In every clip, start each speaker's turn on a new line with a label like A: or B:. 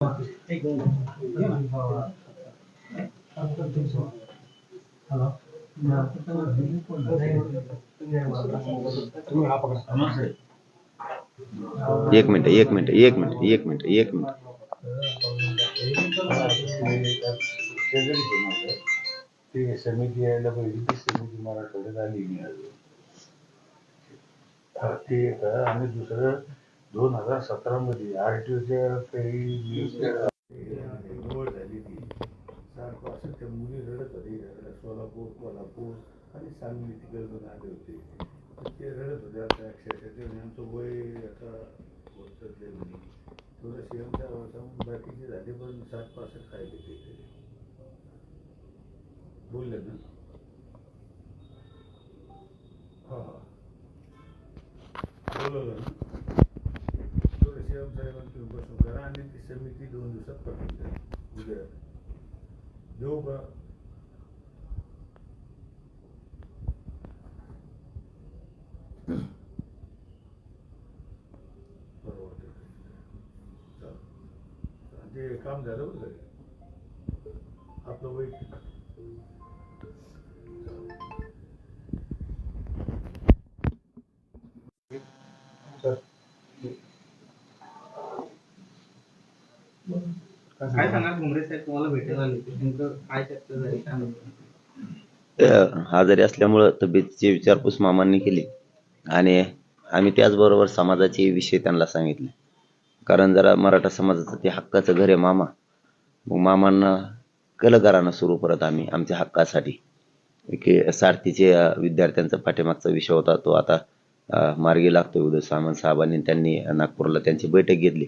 A: एक मिनिट एक मिनिट एक मिनिट एक मिनिट एक मिनिट
B: ते समिती यायला पाहिजे ती समिती मराठवाड्यात आली नाही अजून. ते एक आणि दुसरं दोन हजार सतरा मध्ये आरटीओच्या काही निवड झाली ती. सारखं असं त्या मुली रडत होते. सोलापूर कोल्हापूर आणि सांगली तिकडून आले होते. ते रडत होते आता अक्षरशः ते आमचं वय आता होतच म्हणे. थोडं शेवटच्या बाकीचे झाले पण सात पासष्ट खायले ते बोलले ना हा हा बोलवलं ना थोडं शिवम साहेबांना तुम्ही बसून करा आणि ती समिती दोन दिवसात पाठवून द्या उद्या देऊ का बरोबर चालेल. ते काम झालं बरं का आपलं वैयक्तिक
C: काय घुमरे साहेब तुम्हाला भेटायला आले होते. नेमकं काय चर्चा झाली? काय
A: आजारी असल्यामुळं तब्येतीची विचारपूस मामांनी केली. आणि आम्ही त्याचबरोबर समाजाचे विषय त्यांना सांगितले. कारण जरा मराठा समाजाचं ते हक्काचं घर आहे मामा. मग मामांना कलकारानं सुरू परत आम्ही आमच्या हक्कासाठी. की सारथीचे विद्यार्थ्यांचा पाठीमागचा विषय होता तो आता अं, मार्गी लागतोय उदय सामंत साहेबांनी त्यांनी नागपूरला त्यांची बैठक घेतली.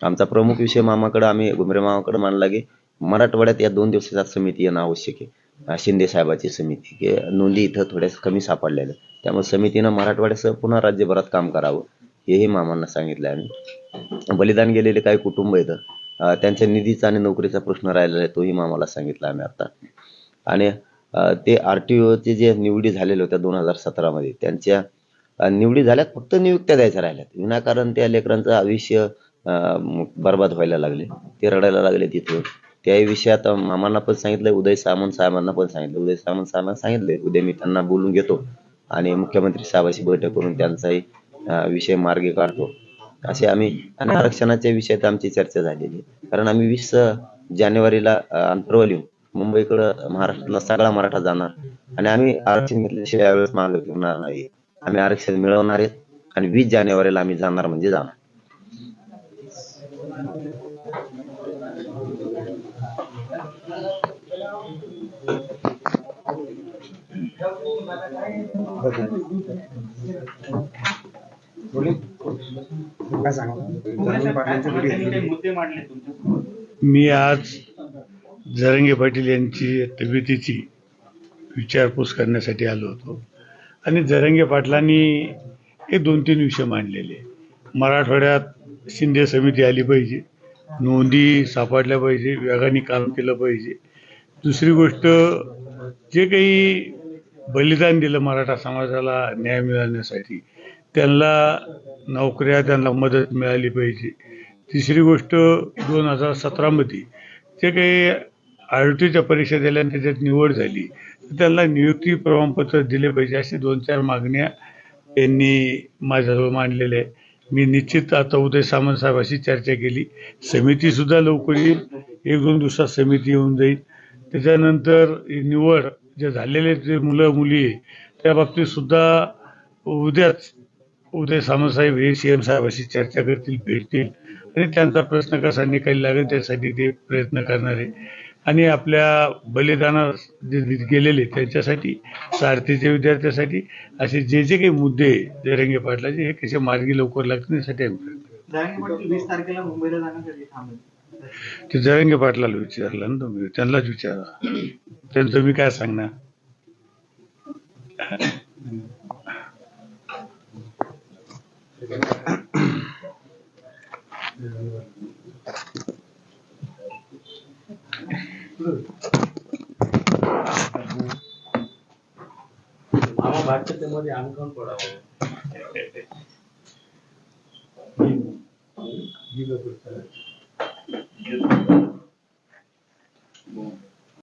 A: आमचा प्रमुख विषय मामाकडे आम्ही घुमरे मामाकडे मानला की मराठवाड्यात या दोन दिवसाच्या समिती येणं आवश्यक आहे. शिंदे साहेबाची समिती की नोंदी इथं थोड्याच कमी सापडलेल्या त्यामुळे समितीनं मराठवाड्यासह पुन्हा राज्यभरात काम करावं हेही मामांना सांगितलं आम्ही. बलिदान गेलेले काही कुटुंब आहेत. त्यांच्या निधीचा आणि नोकरीचा प्रश्न राहिलेला आहे तोही मामाला सांगितला आम्ही आता. आणि ते आर टी ओचे जे निवडी झालेल्या होत्या दोन हजार सतरामध्ये त्यांच्या निवडी झाल्यात फक्त नियुक्त्या द्यायच्या राहिल्यात. विनाकारण त्या लेकरांचं आयुष्य बर्बाद व्हायला लागले. ते रडायला लागले तिथं. त्या विषयात मामांना पण सांगितलं उदय सामंत साहेबांना पण सांगितलं उदय सामंत साहेबांना सांगितले उद्या मी त्यांना बोलून घेतो आणि मुख्यमंत्री साहेबांशी बैठक करून त्यांचाही विषय मार्गी काढतो. असे आम्ही आणि आरक्षणाच्या विषयात आमची चर्चा झालेली आहे. कारण आम्ही वीस जानेवारीला अं, मुंबईकडं महाराष्ट्रातला सगळा मराठा जाणार. आणि आम्ही आरक्षण घेतल्याशिवाय यावेळेस मागे फिरणार नाही. आम्ही आरक्षण मिळवणार आहेत आणि वीस जानेवारीला आम्ही जाणार म्हणजे जाणार
C: घुमरे साहेब काय सांगणार त्यांनी काही मुद्दे मांडले तुमच्या
B: मी आज जरंगे पाटील यांची तब्येतीची विचारपूस करण्यासाठी आलो होतो. आणि जरंगे पाटलांनी हे दोन तीन विषय मांडलेले. मराठवाड्यात शिंदे समिती आली पाहिजे नोंदी सापडल्या पाहिजे वेगाने काम केलं पाहिजे. दुसरी गोष्ट जे काही बलिदान दिलं मराठा समाजाला न्याय मिळवण्यासाठी. त्यांना नोकऱ्या त्यांना मदत मिळाली पाहिजे. तिसरी गोष्ट दोन हजार सतरामध्ये जे काही आर टीच्या परीक्षा दिल्या त्याच्यात निवड झाली तर त्यांना नियुक्ती प्रमाणपत्र दिले पाहिजे असे दोन चार मागण्या त्यांनी माझ्याजवळ मांडलेल्या आहे मी निश्चित आता उदय सामंत साहेबाशी चर्चा केली. समितीसुद्धा लवकर येईल. एक दोन दिवसात समिती येऊन जाईल. त्याच्यानंतर निवड जे झालेले जे मुलं मुली आहे त्या बाबतीत सुद्धा उद्याच उदय सामंतसाहेब हे सी एम साहेबाशी चर्चा करतील भेटतील. आणि त्यांचा प्रश्न कसा निकाली लागेल त्यासाठी ते प्रयत्न करणार आहे. आणि आपल्या बलिदानात जे गेलेले त्यांच्यासाठी सारथीच्या विद्यार्थ्यासाठी असे जे जे काही मुद्दे आहे, जरंगे पाटलाचे हे कसे मार्गी लवकर लागतील यासाठी आम्ही प्रयत्न
C: वीस तारखेला मुंबईला जाण्यासाठी थांबेल.
B: ते जरंगे पाटलाला विचारलं ना तुम्ही त्यांनाच विचारा त्यांचं मी काय सांगणार
C: मामा Идет.
B: Вот.